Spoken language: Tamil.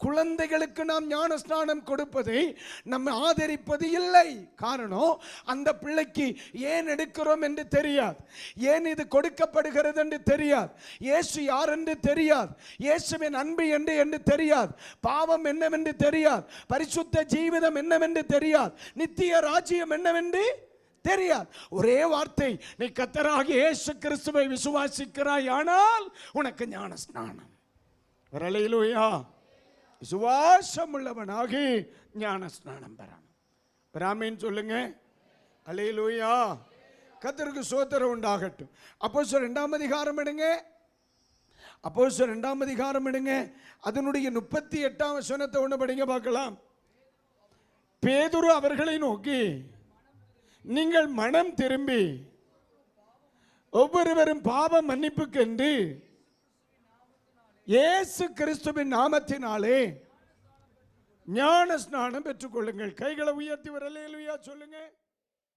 குழந்தைகளுக்கு நாம் ஞான ஸ்நானம் கொடுப்பதை நம்ம ஆதரிப்பது இல்லை. காரணம் அந்த பிள்ளைக்கு ஏன் எடுக்கிறோம் என்று தெரியாது. ஏன் இது கொடுக்கப்படுகிறது என்று தெரியாது. இயேசு யார் என்று தெரியாது. இயேசுவின் அன்பு என்று என்று தெரியாது. பாவம் என்னவென்று தெரியாது. பரிசுத்த ஜீவிதம் என்னவென்று தெரியாது. நித்திய ராஜ்யம் என்னவென்று தெரியாது. ஒரே வார்த்தை நீ கத்தராக இயேசு கிறிஸ்துவை விசுவாசிக்கிறாய் ஆனால் உனக்கு ஞான ஸ்நானம் வரலையிலோயா? விசுவாசம் உள்ளவனாகி ஞான ஸ்நானம் பெறான். பிராமின்னு சொல்லுங்க. அலையிலூயா கத்தருக்கு சோத்திரம் உண்டாகட்டும். அப்போ சார் ரெண்டாம் அதிகாரம் எடுங்க. அப்போ சார் ரெண்டாம் அதிகாரம் எடுங்க. அதனுடைய முப்பத்தி எட்டாம் வசனத்தை ஒன்று படிங்க பார்க்கலாம். பேதுரு அவர்களை நோக்கி நீங்கள் மனம் திரும்பி ஒவ்வொருவரும் பாவ மன்னிப்புக்கென்று இயேசு கிறிஸ்துவின் நாமத்தினாலே ஞான ஸ்நானம் பெற்றுக்கொள்ளுங்கள். கைகளை உயர்த்தி வரலையா சொல்லுங்க.